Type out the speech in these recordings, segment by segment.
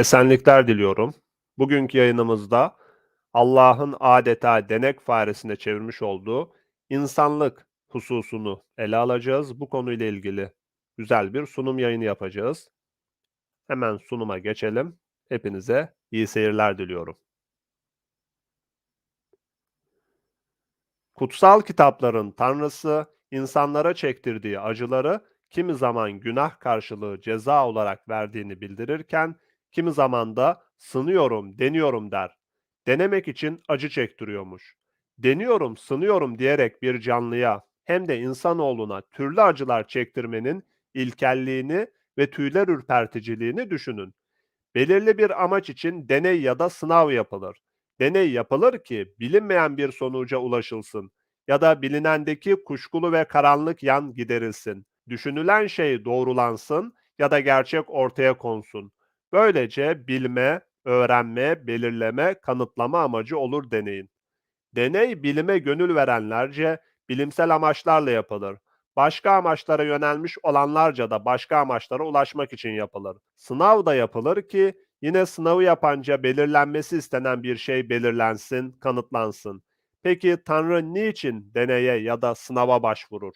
Esenlikler diliyorum. Bugünkü yayınımızda Allah'ın adeta denek faresine çevirmiş olduğu insanlık hususunu ele alacağız. Bu konuyla ilgili güzel bir sunum yayını yapacağız. Hemen sunuma geçelim. Hepinize iyi seyirler diliyorum. Kutsal kitapların Tanrısı insanlara çektirdiği acıları kimi zaman günah karşılığı ceza olarak verdiğini bildirirken kimi zaman da sınıyorum, deniyorum der. Denemek için acı çektiriyormuş. Deniyorum, sınıyorum diyerek bir canlıya hem de insanoğluna türlü acılar çektirmenin ilkelliğini ve tüyler ürperticiliğini düşünün. Belirli bir amaç için deney ya da sınav yapılır. Deney yapılır ki bilinmeyen bir sonuca ulaşılsın ya da bilinendeki kuşkulu ve karanlık yan giderilsin. Düşünülen şey doğrulansın ya da gerçek ortaya konsun. Böylece bilme, öğrenme, belirleme, kanıtlama amacı olur deneyin. Deney bilime gönül verenlerce bilimsel amaçlarla yapılır. Başka amaçlara yönelmiş olanlarca da başka amaçlara ulaşmak için yapılır. Sınav da yapılır ki yine sınavı yapanca belirlenmesi istenen bir şey belirlensin, kanıtlansın. Peki Tanrı niçin deneye ya da sınava başvurur?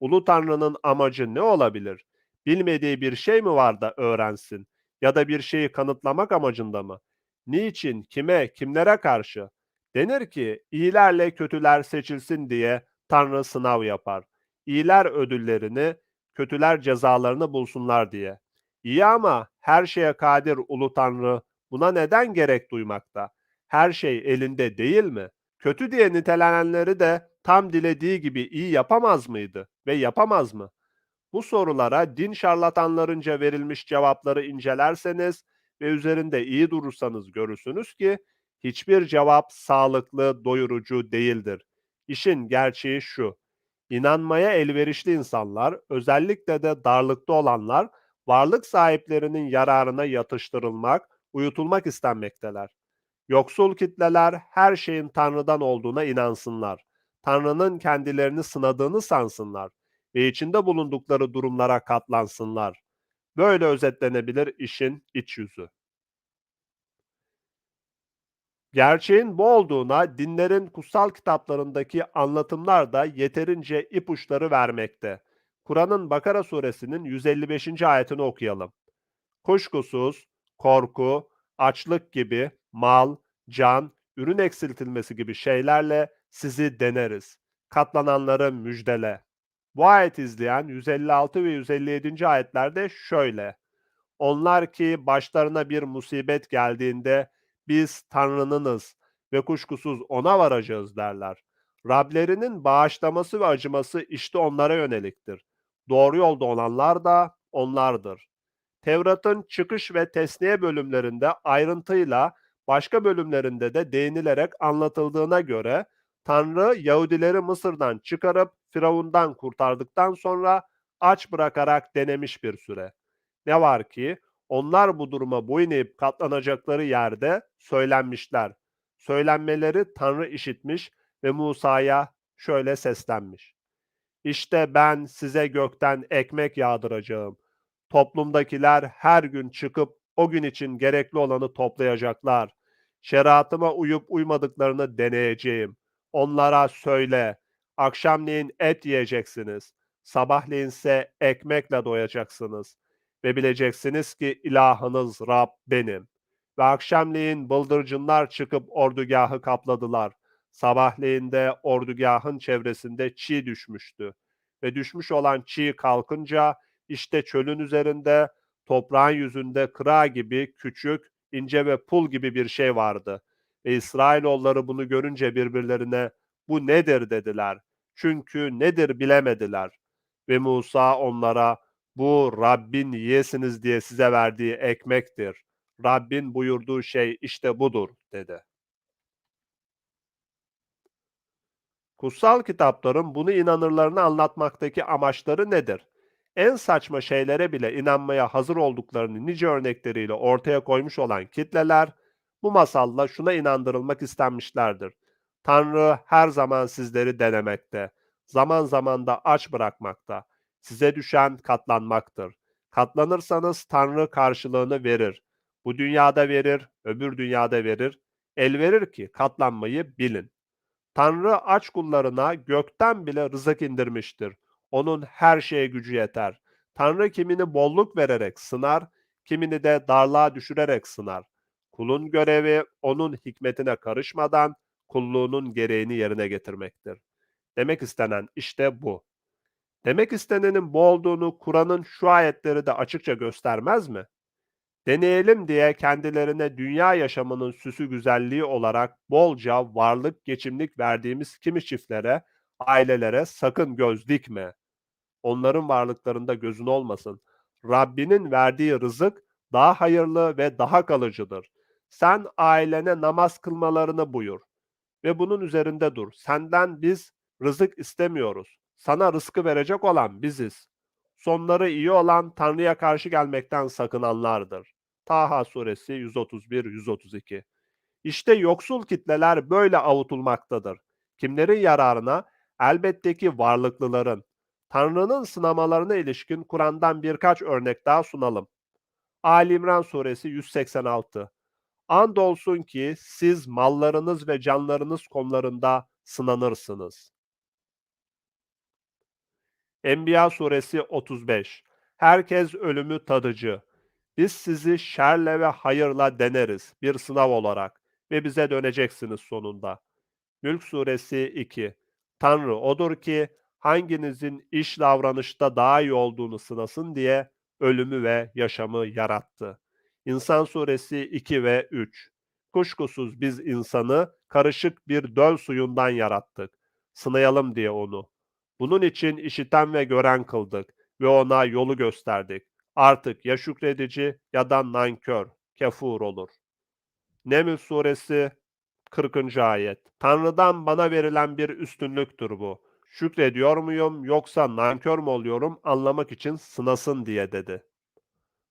Ulu Tanrı'nın amacı ne olabilir? Bilmediği bir şey mi var da öğrensin? Ya da bir şeyi kanıtlamak amacında mı? Niçin, kime, kimlere karşı? Denir ki iyilerle kötüler seçilsin diye Tanrı sınav yapar. İyiler ödüllerini, kötüler cezalarını bulsunlar diye. İyi ama her şeye kadir ulu Tanrı buna neden gerek duymakta? Her şey elinde değil mi? Kötü diye nitelenenleri de tam dilediği gibi iyi yapamaz mıydı ve yapamaz mı? Bu sorulara din şarlatanlarınca verilmiş cevapları incelerseniz ve üzerinde iyi durursanız görürsünüz ki hiçbir cevap sağlıklı, doyurucu değildir. İşin gerçeği şu. İnanmaya elverişli insanlar, özellikle de darlıkta olanlar, varlık sahiplerinin yararına yatıştırılmak, uyutulmak istenmekteler. Yoksul kitleler her şeyin Tanrı'dan olduğuna inansınlar. Tanrı'nın kendilerini sınadığını sansınlar ve içinde bulundukları durumlara katlansınlar. Böyle özetlenebilir işin iç yüzü. Gerçeğin bu olduğuna dinlerin kutsal kitaplarındaki anlatımlar da yeterince ipuçları vermekte. Kur'an'ın Bakara suresinin 155. ayetini okuyalım. Kuşkusuz korku, açlık gibi mal, can, ürün eksiltilmesi gibi şeylerle sizi deneriz. Katlananları müjdele. Bu ayet izleyen 156 ve 157. ayetlerde şöyle. Onlar ki başlarına bir musibet geldiğinde biz Tanrı'nınız ve kuşkusuz ona varacağız derler. Rablerinin bağışlaması ve acıması işte onlara yöneliktir. Doğru yolda olanlar da onlardır. Tevrat'ın çıkış ve tesniye bölümlerinde ayrıntıyla başka bölümlerinde de değinilerek anlatıldığına göre Tanrı Yahudileri Mısır'dan çıkarıp Firavundan kurtardıktan sonra aç bırakarak denemiş bir süre. Ne var ki onlar bu duruma boyun eğip katlanacakları yerde söylenmişler. Söylenmeleri Tanrı işitmiş ve Musa'ya şöyle seslenmiş. İşte ben size gökten ekmek yağdıracağım. Toplumdakiler her gün çıkıp o gün için gerekli olanı toplayacaklar. Şeriatıma uyup uymadıklarını deneyeceğim. Onlara söyle, akşamleyin et yiyeceksiniz, sabahleyin ise ekmekle doyacaksınız. Ve bileceksiniz ki ilahınız Rab benim. Ve akşamleyin bıldırcınlar çıkıp ordugahı kapladılar. Sabahleyin de ordugahın çevresinde çiğ düşmüştü. Ve düşmüş olan çiğ kalkınca işte çölün üzerinde toprağın yüzünde kıra gibi küçük, ince ve pul gibi bir şey vardı. Ve İsrailoğulları bunu görünce birbirlerine bu nedir dediler. Çünkü nedir bilemediler. Ve Musa onlara bu Rabbin yiyesiniz diye size verdiği ekmektir. Rabbin buyurduğu şey işte budur dedi. Kutsal kitapların bunu inanırlarını anlatmaktaki amaçları nedir? En saçma şeylere bile inanmaya hazır olduklarını nice örnekleriyle ortaya koymuş olan kitleler bu masalla şuna inandırılmak istenmişlerdir. Tanrı her zaman sizleri denemekte, zaman zaman da aç bırakmakta. Size düşen katlanmaktır. Katlanırsanız Tanrı karşılığını verir. Bu dünyada verir, öbür dünyada verir. El verir ki katlanmayı bilin. Tanrı aç kullarına gökten bile rızık indirmiştir. Onun her şeye gücü yeter. Tanrı kimini bolluk vererek sınar, kimini de darlığa düşürerek sınar. Kulun görevi onun hikmetine karışmadan kulluğunun gereğini yerine getirmektir. Demek istenen işte bu. Demek istenenin bu olduğunu Kur'an'ın şu ayetleri de açıkça göstermez mi? Deneyelim diye kendilerine dünya yaşamının süsü güzelliği olarak bolca varlık, geçimlik verdiğimiz kimi çiftlere, ailelere sakın göz dikme. Onların varlıklarında gözün olmasın. Rabbinin verdiği rızık daha hayırlı ve daha kalıcıdır. Sen ailene namaz kılmalarını buyur ve bunun üzerinde dur. Senden biz rızık istemiyoruz. Sana rızkı verecek olan biziz. Sonları iyi olan Tanrı'ya karşı gelmekten sakınanlardır. Taha suresi 131-132 İşte yoksul kitleler böyle avutulmaktadır. Kimlerin yararına? Elbette ki varlıklıların. Tanrı'nın sınamalarına ilişkin Kur'an'dan birkaç örnek daha sunalım. Ali İmran suresi 186 Andolsun ki siz mallarınız ve canlarınız konularında sınanırsınız. Enbiya suresi 35 Herkes ölümü tadıcı. Biz sizi şerle ve hayırla deneriz bir sınav olarak ve bize döneceksiniz sonunda. Mülk suresi 2 Tanrı odur ki hanginizin iş davranışta daha iyi olduğunu sınasın diye ölümü ve yaşamı yarattı. İnsan suresi 2 ve 3 Kuşkusuz biz insanı karışık bir döl suyundan yarattık. Sınayalım diye onu. Bunun için işiten ve gören kıldık ve ona yolu gösterdik. Artık ya şükredici ya da nankör, kefur olur. Neml suresi 40. ayet. Tanrı'dan bana verilen bir üstünlüktür bu. Şükrediyor muyum yoksa nankör mü oluyorum anlamak için sınasın diye dedi.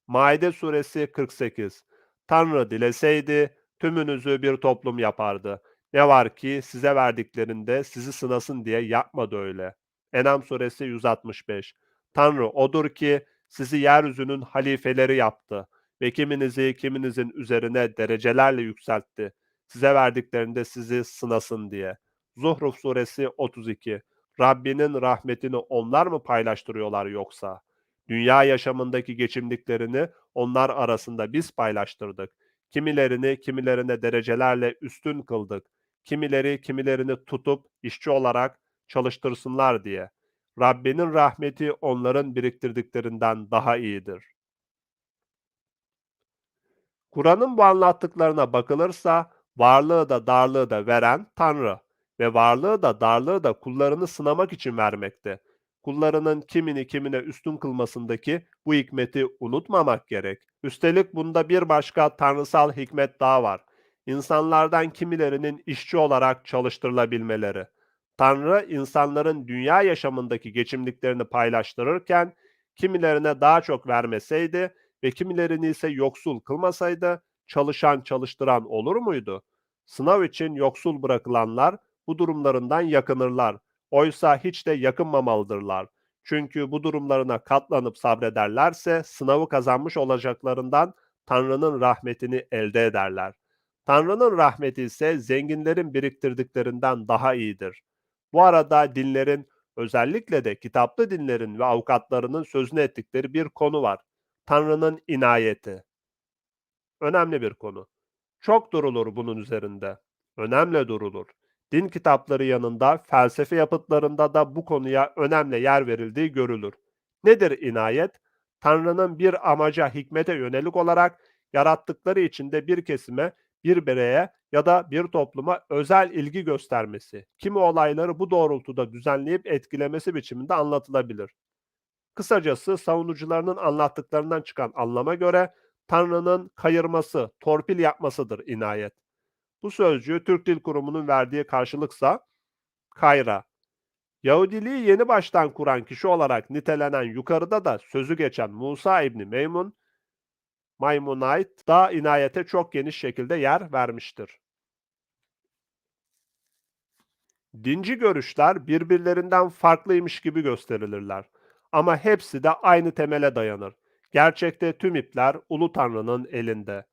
Maide suresi 48. Tanrı dileseydi tümünüzü bir toplum yapardı. Ne var ki size verdiklerinde sizi sınasın diye yapmadı öyle. Enam suresi 165. Tanrı odur ki sizi yeryüzünün halifeleri yaptı ve kiminizi kiminizin üzerine derecelerle yükseltti. Size verdiklerinde sizi sınasın diye. Zuhruf suresi 32. Rabbinin rahmetini onlar mı paylaştırıyorlar yoksa? Dünya yaşamındaki geçimliklerini onlar arasında biz paylaştırdık. Kimilerini kimilerine derecelerle üstün kıldık. Kimileri kimilerini tutup işçi olarak çalıştırsınlar diye. Rabbinin rahmeti onların biriktirdiklerinden daha iyidir. Kur'an'ın bu anlattıklarına bakılırsa varlığı da darlığı da veren Tanrı ve varlığı da darlığı da kullarını sınamak için vermekte. Kullarının kimini kimine üstün kılmasındaki bu hikmeti unutmamak gerek. Üstelik bunda bir başka tanrısal hikmet daha var. İnsanlardan kimilerinin işçi olarak çalıştırılabilmeleri. Tanrı insanların dünya yaşamındaki geçimliklerini paylaştırırken kimilerine daha çok vermeseydi ve kimilerini ise yoksul kılmasaydı çalışan çalıştıran olur muydu? Sınav için yoksul bırakılanlar bu durumlarından yakınırlar. Oysa hiç de yakınmamalıdırlar. Çünkü bu durumlarına katlanıp sabrederlerse sınavı kazanmış olacaklarından Tanrı'nın rahmetini elde ederler. Tanrı'nın rahmeti ise zenginlerin biriktirdiklerinden daha iyidir. Bu arada dinlerin, özellikle de kitaplı dinlerin ve avukatlarının sözünü ettikleri bir konu var. Tanrı'nın inayeti. Önemli bir konu. Çok durulur bunun üzerinde. Önemli durulur. Din kitapları yanında felsefe yapıtlarında da bu konuya önemli yer verildiği görülür. Nedir inayet? Tanrı'nın bir amaca, hikmete yönelik olarak yarattıkları içinde bir kesime, bir bireye ya da bir topluma özel ilgi göstermesi, kimi olayları bu doğrultuda düzenleyip etkilemesi biçiminde anlatılabilir. Kısacası savunucularının anlattıklarından çıkan anlama göre Tanrı'nın kayırması, torpil yapmasıdır inayet. Bu sözcüğü Türk Dil Kurumu'nun verdiği karşılıksa kayra. Yahudiliği yeni baştan kuran kişi olarak nitelenen yukarıda da sözü geçen Musa İbni Meymun, Maymunite da inayete çok geniş şekilde yer vermiştir. Dinci görüşler birbirlerinden farklıymış gibi gösterilirler. Ama hepsi de aynı temele dayanır. Gerçekte tüm ipler Ulu Tanrı'nın elinde.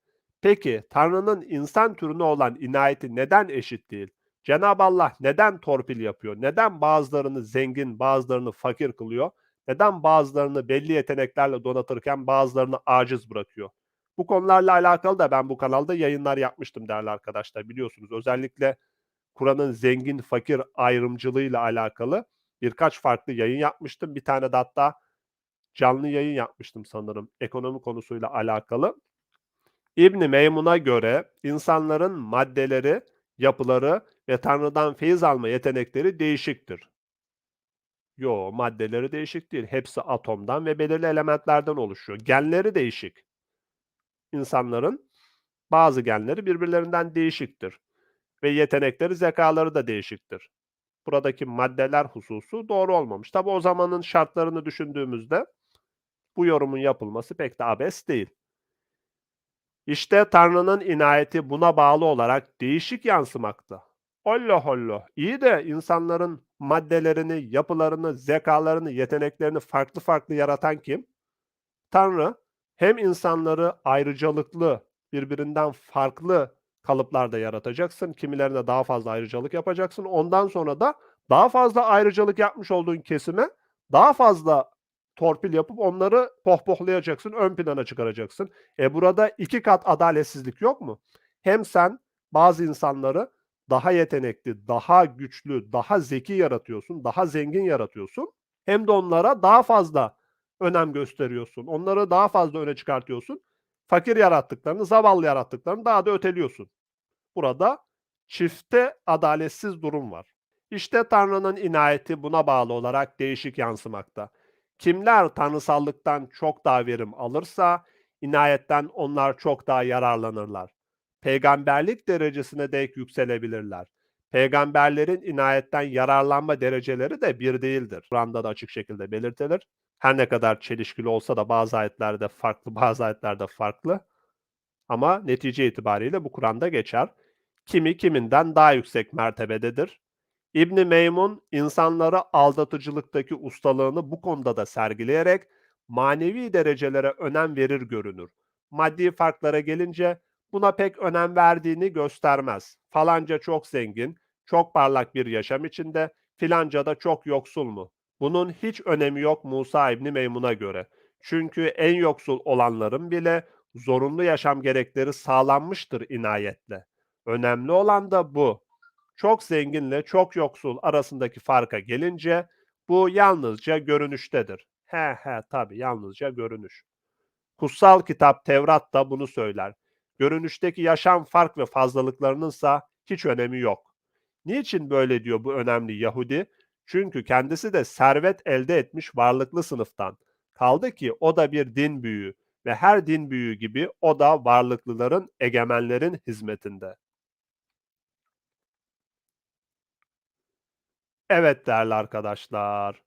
Peki Tanrı'nın insan türüne olan inayeti neden eşit değil? Cenab-ı Allah neden torpil yapıyor? Neden bazılarını zengin, bazılarını fakir kılıyor? Neden bazılarını belli yeteneklerle donatırken bazılarını aciz bırakıyor? Bu konularla alakalı da ben bu kanalda yayınlar yapmıştım değerli arkadaşlar biliyorsunuz. Özellikle Kur'an'ın zengin fakir ayrımcılığıyla alakalı birkaç farklı yayın yapmıştım. Bir tane de hatta canlı yayın yapmıştım sanırım ekonomi konusuyla alakalı. İbn Meymun'a göre insanların maddeleri, yapıları ve Tanrı'dan feyiz alma yetenekleri değişiktir. Yo, maddeleri değişik değil. Hepsi atomdan ve belirli elementlerden oluşuyor. Genleri değişik. İnsanların bazı genleri birbirlerinden değişiktir ve yetenekleri, zekaları da değişiktir. Buradaki maddeler hususu doğru olmamış. Tabi o zamanın şartlarını düşündüğümüzde bu yorumun yapılması pek de abes değil. İşte Tanrı'nın inayeti buna bağlı olarak değişik yansımakta. Allah Allah. İyi de insanların maddelerini, yapılarını, zekalarını, yeteneklerini farklı farklı yaratan kim? Tanrı hem insanları ayrıcalıklı, birbirinden farklı kalıplarda yaratacaksın. Kimilerine daha fazla ayrıcalık yapacaksın. Ondan sonra da daha fazla ayrıcalık yapmış olduğun kesime daha fazla torpil yapıp onları pohpohlayacaksın, ön plana çıkaracaksın. E burada iki kat adaletsizlik yok mu? Hem sen bazı insanları daha yetenekli, daha güçlü, daha zeki yaratıyorsun, daha zengin yaratıyorsun. Hem de onlara daha fazla önem gösteriyorsun. Onları daha fazla öne çıkartıyorsun. Fakir yarattıklarını, zavallı yarattıklarını daha da öteliyorsun. Burada çifte adaletsiz durum var. İşte Tanrı'nın inayeti buna bağlı olarak değişik yansımakta. Kimler tanrısallıktan çok daha verim alırsa, inayetten onlar çok daha yararlanırlar. Peygamberlik derecesine dek yükselebilirler. Peygamberlerin inayetten yararlanma dereceleri de bir değildir. Kur'an'da da açık şekilde belirtilir. Her ne kadar çelişkili olsa da bazı ayetlerde farklı, bazı ayetlerde farklı. Ama netice itibariyle bu Kur'an'da geçer. Kimi kiminden daha yüksek mertebededir. İbni Meymun insanları aldatıcılıktaki ustalığını bu konuda da sergileyerek manevi derecelere önem verir görünür. Maddi farklara gelince buna pek önem verdiğini göstermez. Falanca çok zengin, çok parlak bir yaşam içinde, filanca da çok yoksul mu? Bunun hiç önemi yok Musa İbni Meymun'a göre. Çünkü en yoksul olanların bile zorunlu yaşam gerekleri sağlanmıştır inayetle. Önemli olan da bu. Çok zenginle çok yoksul arasındaki farka gelince bu yalnızca görünüştedir. He he tabi yalnızca görünüş. Kutsal kitap Tevrat da bunu söyler. Görünüşteki yaşam fark ve fazlalıklarınınsa hiç önemi yok. Niçin böyle diyor bu önemli Yahudi? Çünkü kendisi de servet elde etmiş varlıklı sınıftan. Kaldı ki o da bir din büyüğü ve her din büyüğü gibi o da varlıklıların, egemenlerin hizmetinde. Evet değerli arkadaşlar.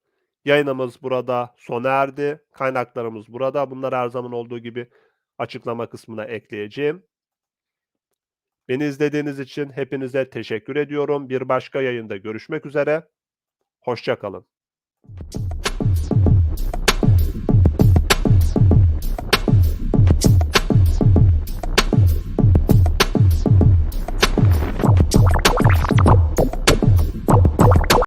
Yayınımız burada sona erdi. Kaynaklarımız burada. Bunları her zaman olduğu gibi açıklama kısmına ekleyeceğim. Beni izlediğiniz için hepinize teşekkür ediyorum. Bir başka yayında görüşmek üzere. Hoşçakalın.